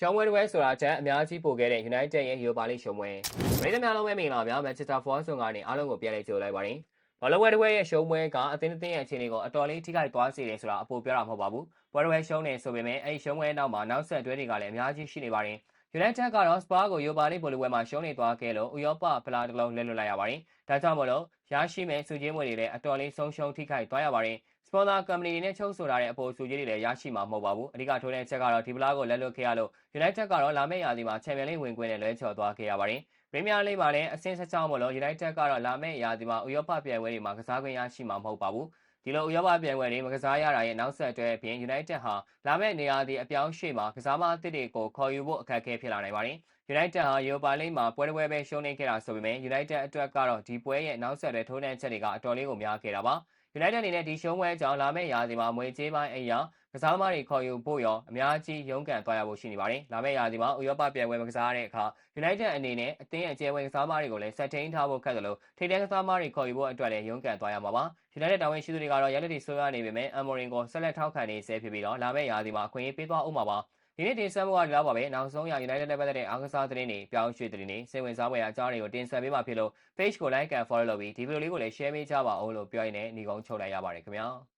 ရှုံးပွဲတစ်ပွဲဆိုတာချက်အများကြီးပို့ခဲ့တဲ့ United ရဲ့ Europa League ရှုံးပွဲပရိသတ်များလုံးပဲမင်္ဂလာပါ Manchester Forward ကနေအားလုံးကိုပြန်လည်ကြိုလိုက်ပါတယ်ဘောလုံးပွဲတစ်ပွဲရဲ့ရှုံးပွဲကအသင်းအသင်းရဲ့အခြေအနေကိုအတော်လေးထိခိုက်သွားစေတယ်ဆိုတာအပိုပြောတာမဟုတ်ပါဘူးပွဲတစ်ပွဲရှုံးနေဆိုပေမဲ့အဲဒီရှုံးပွဲနောက်မှာနောက်ဆက်တွဲတွေကလည်းအများကြီးရှိနေပါတယ် United ကတော့ Spurs ကို Europa League ဘောလုံးပွဲမှာရှုံးနေသွားခဲ့လို့ဥရောပဖလားတစ်လုံးလဲလွတ်လိုက်ရပါတယ်ဒါကြောင့်မလို့ရရှိမဲ့စုချင်းမွေတွေလည်းအတော်လေးဆုံးရှုံးထိခိုက်သွားရပါတယ် sponsor company တွေနဲ့ချုပ်ဆိုထားတဲ့အပေါ်စုကြီးတွေလည်းရရှိမှာမဟုတ်ပါဘူးအဓိကထိုးတဲ့ချက်ကတော့ဒီပလားကိုလက်လွတ်ခဲ့ရလို့ United ကတော့လာမယ့်ရာသီမှာချန်ပီယံလိဝင်ခွင့်နဲ့လွဲချော်သွားခဲ့ရပါတယ်ပရီးမီးယားလိမှာလည်းအဆင့်16မို့လို့ United ကတော့လာမယ့်ရာသီမှာဥရောပပြိုင်ပွဲတွေမှာကစားခွင့်ရရှိမှာမဟုတ်ပါဘူးဒီလိုဥရောပပြိုင်ပွဲတွေမကစားရတာရဲ့နောက်ဆက်တွဲအပြင် United ဟာလာမယ့်နေရာဒီအပြောင်းရွှေ့မှာကစားမအသစ်တွေကိုခေါ်ယူဖို့အခက်အခဲဖြစ်လာနိုင်ပါတယ် United ဟာ Europa League မှာပွဲတစ်ပွဲပဲရှုံးနေခဲ့တာဆိုပေမဲ့ United အတွက်ကတော့ဒီပွဲရဲ့နောက်ဆက်တွဲထိုးနှက်ချက်တွေကအတော်လေးကိုများခဲ့တာပါ United အနေနဲ့ဒီရှုံးပွဲကြောင့်လာမယ့်ရာသီမှာမွေကြေးပိုင်းအရာကစားသမားတွေခေါ်ယူဖို့ရောအများကြီးရုန်းကန်သွားရဖို့ရှိနေပါတယ်။လာမယ့်ရာသီမှာဥရောပပြိုင်ပွဲမှာကစားရတဲ့အခါ United အနေနဲ့အသင်းရဲ့အကျယ်ဝယ်ကစားသမားတွေကိုလည်းဆက်ထိန်ထားဖို့ခက်တယ်လို့ထိပ်တန်းကစားသမားတွေခေါ်ယူဖို့အတွက်လည်းရုန်းကန်သွားရမှာပါ။ United တာဝန်ရှိသူတွေကတော့ရလက်တီဆိုးရနေပေမဲ့ Amorim ကိုဆက်လက်ထောက်ခံနေဆဲဖြစ်ပြီးတော့လာမယ့်ရာသီမှာအခွင့်အရေးပေးသွားဦးမှာပါ။ ဒီနေ့တင်ဆက်မှုကဒီလောက်ပါပဲနောက်ဆုံးရ United နဲ့ပတ်သက်တဲ့အားကစားသတင်းတွေပြောင်းရွှေ့သတင်းတွေစိတ်ဝင်စားဖွယ်အကြောင်းတွေကိုတင်ဆက်ပေးမှာဖြစ်လို့ page ကို like and follow လုပ်ပြီးဒီဗီဒီယိုလေးကိုလည်း share ပေးကြပါဦးလို့ပြောရင်းနဲ့ညီကုန်းချုပ်လိုက်ရပါတယ်ခင်ဗျာ။